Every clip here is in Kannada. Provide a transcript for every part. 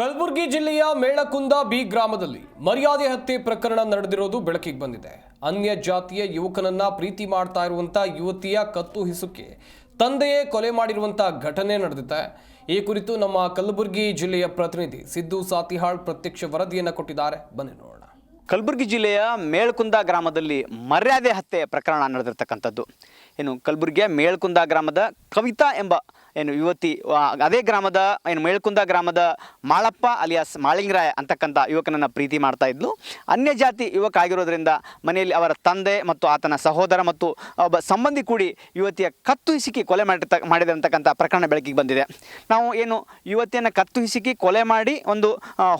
ಕಲಬುರಗಿ ಜಿಲ್ಲೆಯ ಮೇಳಕುಂದ ಬಿ ಗ್ರಾಮದಲ್ಲಿ ಮರ್ಯಾದೆ ಹತ್ಯೆ ಪ್ರಕರಣ ನಡೆದಿರೋದು ಬೆಳಕಿಗೆ ಬಂದಿದೆ. ಅನ್ಯ ಜಾತಿಯ ಯುವಕನನ್ನ ಪ್ರೀತಿ ಮಾಡ್ತಾ ಇರುವಂತ ಯುವತಿಯ ಕತ್ತು ಹಿಸುಕೆ ತಂದೆಯೇ ಕೊಲೆ ಮಾಡಿರುವಂತ ಘಟನೆ ನಡೆದಿದೆ. ಈ ಕುರಿತು ನಮ್ಮ ಕಲಬುರಗಿ ಜಿಲ್ಲೆಯ ಪ್ರತಿನಿಧಿ ಸಿದ್ದು ಸಾತಿಹಾಳ್ ಪ್ರತ್ಯಕ್ಷ ವರದಿಯನ್ನು ಕೊಟ್ಟಿದ್ದಾರೆ. ಬನ್ನಿ ನೋಡೋಣ. ಕಲಬುರಗಿ ಜಿಲ್ಲೆಯ ಮೇಳ್ಕುಂದ ಗ್ರಾಮದಲ್ಲಿ ಮರ್ಯಾದೆ ಹತ್ಯೆ ಪ್ರಕರಣ ನಡೆದಿರ್ತಕ್ಕಂಥದ್ದು. ಏನು ಕಲಬುರಗಿಯ ಮೇಳ್ಕುಂದ ಗ್ರಾಮದ ಕವಿತಾ ಎಂಬ ಏನು ಯುವತಿ ಅದೇ ಗ್ರಾಮದ, ಏನು ಮೇಳ್ಕುಂದ ಗ್ರಾಮದ ಮಾಳಪ್ಪ ಅಲಿಯಾಸ್ ಮಾಳಿಂಗರಾಯ ಅಂತಕ್ಕಂಥ ಯುವಕನನ್ನು ಪ್ರೀತಿ ಮಾಡ್ತಾ ಇದ್ಲು. ಅನ್ಯ ಜಾತಿ ಯುವಕ ಆಗಿರೋದ್ರಿಂದ ಮನೆಯಲ್ಲಿ ಅವರ ತಂದೆ ಮತ್ತು ಆತನ ಸಹೋದರ ಮತ್ತು ಒಬ್ಬ ಸಂಬಂಧಿ ಕೂಡಿ ಯುವತಿಯ ಕತ್ತು ಹಿಸುಕಿ ಕೊಲೆ ಮಾಡಿರ್ತ ಮಾಡಿದಂತಕ್ಕಂಥ ಪ್ರಕರಣ ಬೆಳಕಿಗೆ ಬಂದಿದೆ. ನಾವು ಏನು ಯುವತಿಯನ್ನು ಕತ್ತು ಹಿಸುಕಿ ಕೊಲೆ ಮಾಡಿ ಒಂದು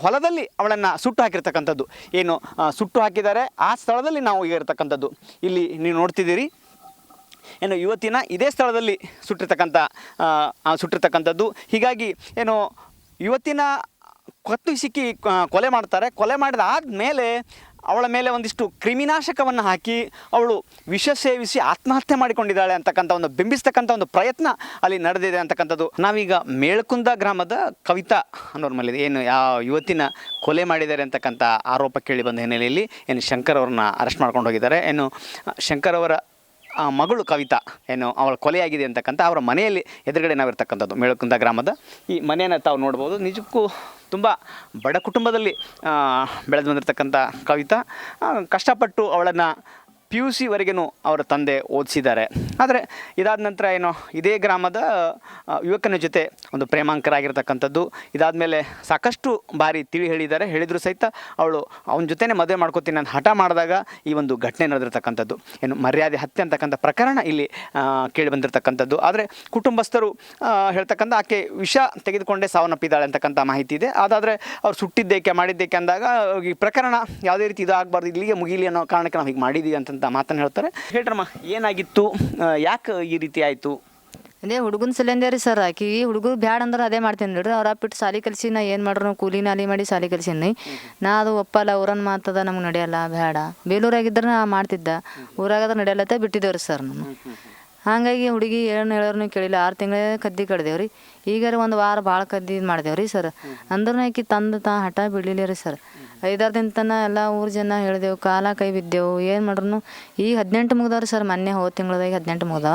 ಹೊಲದಲ್ಲಿ ಅವಳನ್ನು ಸುಟ್ಟು ಹಾಕಿರ್ತಕ್ಕಂಥದ್ದು. ಏನು ಸುಟ್ಟು ಹಾಕಿದ್ದಾರೆ. ಆ ಸ್ಥಳದಲ್ಲಿ ನಾವು ಈಗ ಇರತಕ್ಕಂಥದ್ದು. ಇಲ್ಲಿ ನೀವು ನೋಡ್ತಿದ್ದೀರಿ. ಏನು ಯುವತಿನ ಇದೇ ಸ್ಥಳದಲ್ಲಿ ಸುಟ್ಟಿರ್ತಕ್ಕಂಥ ಸುಟ್ಟಿರ್ತಕ್ಕಂಥದ್ದು. ಹೀಗಾಗಿ ಏನು ಯುವತಿನ ಕತ್ತು ಸಿಕ್ಕಿ ಕೊಲೆ ಮಾಡ್ತಾರೆ. ಕೊಲೆ ಮಾಡಿದ ಆದಮೇಲೆ ಅವಳ ಮೇಲೆ ಒಂದಿಷ್ಟು ಕ್ರಿಮಿನಾಶಕವನ್ನು ಹಾಕಿ, ಅವಳು ವಿಷ ಸೇವಿಸಿ ಆತ್ಮಹತ್ಯೆ ಮಾಡಿಕೊಂಡಿದ್ದಾಳೆ ಅಂತಕ್ಕಂಥ ಒಂದು, ಬಿಂಬಿಸ್ತಕ್ಕಂಥ ಒಂದು ಪ್ರಯತ್ನ ಅಲ್ಲಿ ನಡೆದಿದೆ ಅಂತಕ್ಕಂಥದ್ದು. ನಾವೀಗ ಮೇಳ್ಕುಂದ ಗ್ರಾಮದ ಕವಿತಾ ಅನ್ನೋರ ಮೇಲೆ ಏನು ಯಾವ ಯುವತಿನ ಕೊಲೆ ಮಾಡಿದ್ದಾರೆ ಅಂತಕ್ಕಂಥ ಆರೋಪ ಕೇಳಿ ಬಂದ ಹಿನ್ನೆಲೆಯಲ್ಲಿ, ಏನು, ಶಂಕರ್ ಅವ್ರನ್ನ ಅರೆಸ್ಟ್ ಮಾಡ್ಕೊಂಡು ಹೋಗಿದ್ದಾರೆ. ಏನು ಶಂಕರ್ ಅವರ ಆ ಮಗಳು ಕವಿತಾ ಏನು ಅವಳ ಕೊಲೆಯಾಗಿದೆ ಅಂತಕ್ಕಂಥ ಅವರ ಮನೆಯಲ್ಲಿ ಎದುರುಗಡೆ ನಾವಿರ್ತಕ್ಕಂಥದ್ದು ಮೇಳಕುಂದ ಗ್ರಾಮದ. ಈ ಮನೆಯನ್ನು ತಾವು ನೋಡ್ಬೋದು. ನಿಜಕ್ಕೂ ತುಂಬ ಬಡ ಕುಟುಂಬದಲ್ಲಿ ಬೆಳೆದು ಬಂದಿರತಕ್ಕಂಥ ಕವಿತಾ ಕಷ್ಟಪಟ್ಟು ಅವಳನ್ನು ಪಿ ಯು ಸಿವರೆಗೂ ಅವರ ತಂದೆ ಓದಿಸಿದ್ದಾರೆ. ಆದರೆ ಇದಾದ ನಂತರ ಏನು ಇದೇ ಗ್ರಾಮದ ಯುವಕನ ಜೊತೆ ಒಂದು ಪ್ರೇಮಾಂಕರಾಗಿರ್ತಕ್ಕಂಥದ್ದು. ಇದಾದ ಮೇಲೆ ಸಾಕಷ್ಟು ಬಾರಿ ತಿಳಿ ಹೇಳಿದ್ದಾರೆ. ಹೇಳಿದರೂ ಸಹಿತ ಅವಳು ಅವನ ಜೊತೆನೇ ಮದುವೆ ಮಾಡ್ಕೋತೀನಿ ಅಂತ ಹಠ ಮಾಡಿದಾಗ ಈ ಒಂದು ಘಟನೆ ನಡೆದಿರ್ತಕ್ಕಂಥದ್ದು. ಏನು ಮರ್ಯಾದೆ ಹತ್ಯೆ ಅಂತಕ್ಕಂಥ ಪ್ರಕರಣ ಇಲ್ಲಿ ಕೇಳಿ ಬಂದಿರತಕ್ಕಂಥದ್ದು. ಆದರೆ ಕುಟುಂಬಸ್ಥರು ಹೇಳ್ತಕ್ಕಂಥ ಆಕೆ ವಿಷ ತೆಗೆದುಕೊಂಡೇ ಸಾವನ್ನಪ್ಪಿದ್ದಾಳೆ ಅಂತಕ್ಕಂಥ ಮಾಹಿತಿ ಇದೆ. ಅದಾದರೆ ಅವ್ರು ಸುಟ್ಟಿದ್ದೇಕೆ, ಮಾಡಿದ್ದೇಕೆ ಅಂದಾಗ, ಈ ಪ್ರಕರಣ ಯಾವುದೇ ರೀತಿ ಇದಾಗಬಾರ್ದು, ಇಲ್ಲಿಗೆ ಮುಗಿಲಿ ಅನ್ನೋ ಕಾರಣಕ್ಕೆ ನಾವು ಹೀಗೆ ಮಾಡಿದ್ದೀವಿ ಅಂತಂತ ಮಾತನ್ನು ಹೇಳ್ತಾರೆ. ಹೇಳ್ರಮ್ಮ ಏನಾಗಿತ್ತು? ಯಾಕೆ ಈ ರೀತಿ ಆಯಿತು? ಅದೇ ಹುಡುಗನ ಸಲಿಂದೇ ರೀ ಸರ್. ಆಕಿ ಹುಡುಗರು ಬ್ಯಾಡ ಅಂದ್ರೆ ಅದೇ ಮಾಡ್ತೀನಿ ನೋಡ್ರಿ. ಅವ್ರ ಅಪ್ಪಿಟ್ಟು ಸಾಲಿ ಕಲಿಸಿ ನಾ ಏನು ಮಾಡ್ರು ಕೂಲಿ ನಾಲಿ ಮಾಡಿ ಸಾಲಿ ಕಲ್ಸೀನಿ. ನಾ ಅದು ಒಪ್ಪಲ್ಲ ಊರನ್ ಮಾತದ ನಮ್ಗೆ ನಡೆಯಲ್ಲ ಬೇಡ ಬೇಲೂರಾಗಿದ್ರೆ ನಾ ಮಾಡ್ತಿದ್ದ. ಊರಾಗದ್ರೆ ನಡೆಯಲ್ಲತ್ತೆ ಬಿಟ್ಟಿದ್ದೇವ್ರಿ ಸರ್ ನಾನು. ಹಾಗಾಗಿ ಹುಡುಗಿ ಏನು ಹೇಳೋರ್ನು ಕೇಳಿಲ್ಲ. ಆರು ತಿಂಗಳ ಕದ್ದಿ ಕಡ್ದೇವ್ರಿ ಈಗಾರ ಒಂದು ವಾರ ಭಾಳ ಕದ್ದಿ ಮಾಡ್ದೇವ್ರಿ ಸರ್. ಅಂದ್ರೆ ಆಕಿ ತಂದು ತಾ ಹಠ ಬಿಡಲಿಲ್ಲ ರೀ ಸರ್. ಐದಾರು ದಿನ ತನ ಎಲ್ಲ ಊರು ಜನ ಹೇಳಿದೆವು ಕಾಲ ಕೈ ಬಿದ್ದೆವು. ಏನು ಮಾಡ್ರು ಈಗ ಹದಿನೆಂಟು ಮುಗ್ದವ್ರಿ ಸರ್ ಮೊನ್ನೆ ಹೋದ ತಿಂಗಳದಾಗ ಹದಿನೆಂಟು ಮುಗ್ದವ.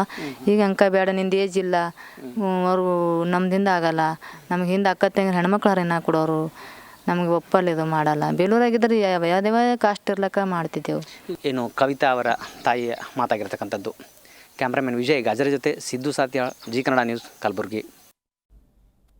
ಈಗ ಅಂಕ ಬೇಡ ನಿಂದು ಏಜ್ ಇಲ್ಲ. ಅವರು ನಮ್ದಿಂದ ಆಗಲ್ಲ. ನಮ್ಗೆ ಹಿಂದೆ ಅಕ್ಕ ತಂಗಿ ಹೆಣ್ಮಕ್ಳು ಹರಿನ ಕೊಡೋರು. ನಮಗೆ ಒಪ್ಪಲ್ಲ ಇದು ಮಾಡಲ್ಲ. ಬೇಲೂರಾಗಿದ್ರೆ ಯಾವ ಕಾಸ್ಟ್ ಇರ್ಲಕ್ಕ ಮಾಡ್ತಿದ್ದೆವು. ಏನು ಕವಿತಾ ಅವರ ತಾಯಿಯ ಮಾತಾಗಿರ್ತಕ್ಕಂಥದ್ದು. ಕ್ಯಾಮ್ರಾಮನ್ ವಿಜಯ್ ಗಾಜರ ಜೊತೆ ಸಿದ್ದು ಸಾತ್ಯ ಜಿ ಕನ್ನಡ ನ್ಯೂಸ್ ಕಲಬುರಗಿ.